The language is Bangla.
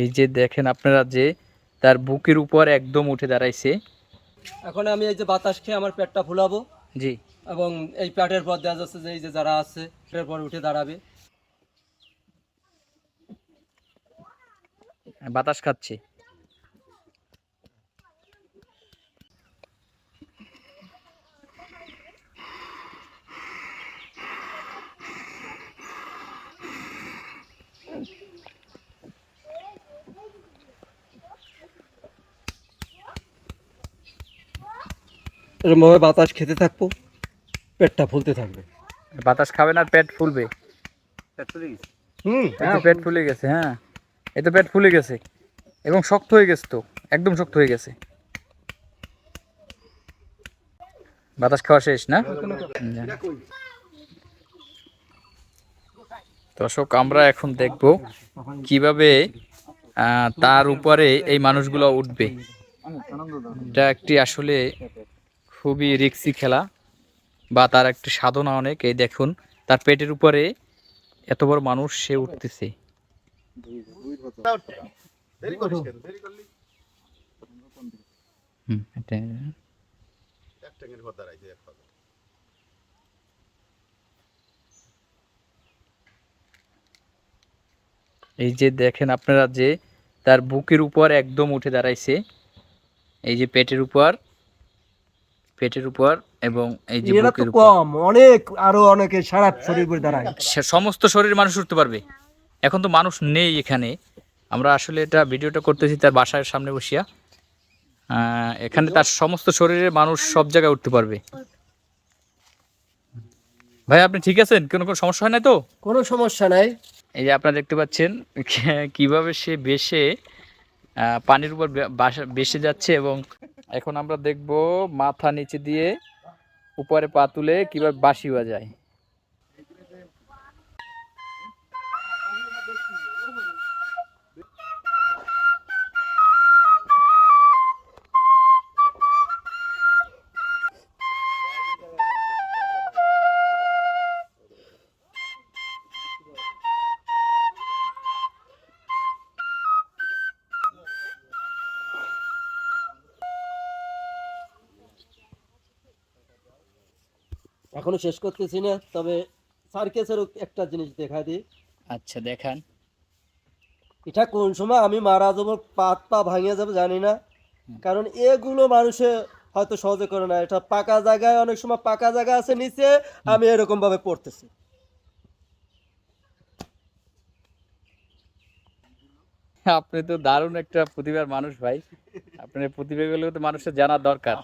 এই যে দেখেন আপনারা যে তার বুকের উপর একদম উঠে দাঁড়াইছে। এখন আমি এই যে বাতাস খেয়ে আমার পেটটা ফুলাবো। জি। এবং এই পেটের পর দেওয়া যাচ্ছে যে এই যে যারা আছে পেটের পর উঠে দাঁড়াবে। বাতাস খাচ্ছে। এরকমভাবে বাতাস খেতে থাকব পেটটা ফুলতে থাকবে। বাতাস খাবে না আর পেট ফুলবে হুম এই পেট ফুলে গেছে হ্যাঁ। এই তো পেট ফুলে গেছে এবং শক্ত হয়ে গেছে তো একদম শক্ত হয়ে গেছে। বাতাস খাওয়া শেষ না। দর্শক আমরা এখন দেখব কীভাবে আহ, তার উপরে এই মানুষগুলো উঠবে। এটা একটি আসলে খুবই রিক্সি খেলা বা তার একটি সাধনা অনেক এই দেখুন তার পেটের উপরে এত বড় মানুষ সে উঠতেছে। এই যে দেখেন আপনারা যে তার বুকের উপর একদম উঠে দাঁড়াইছে এই যে পেটের উপর পেটের উপর এবং এই যে বুকের উপর। কম অনেক আরও অনেকে সারা শরীর করে দাঁড়ায়। সমস্ত শরীর মানুষ উঠতে পারবে। এখন তো মানুষ নেই এখানে। আমরা আসলে এটা ভিডিওটা করতেছি তার বাসার সামনে বসিয়া। আহ, এখানে তার সমস্ত শরীরের মানুষ সব জায়গায় উঠতে পারবে। ভাই আপনি ঠিক আছেন? কোনো কোনো সমস্যা হয় না তো? কোনো সমস্যা নাই। এই যে আপনারা দেখতে পাচ্ছেন কীভাবে সে বেশে আহ, পানির উপর বাসা- বেসে যাচ্ছে এবং এখন আমরা দেখব মাথা নিচে দিয়ে উপরে পা তুলে কীভাবে বাসি বাজায়। এখনও শেষ করতেছি না তবে সার্কেসেরও একটা জিনিস দেখা দিই। আচ্ছা দেখান। এটা কোন সময় আমি মারা যাব পাত পা ভাঙিয়ে যাব জানি না। কারণ এগুলো মানুষে হয়তো সহজে করে না। এটা পাকা জায়গায় অনেক সময় পাকা জায়গা আছে নিচে আমি এরকম ভাবে পড়তেছি। আপনি তো দারুণ একটা প্রতিভার মানুষ ভাই। আপনার প্রতিভাগুলো তো মানুষের জানা দরকার।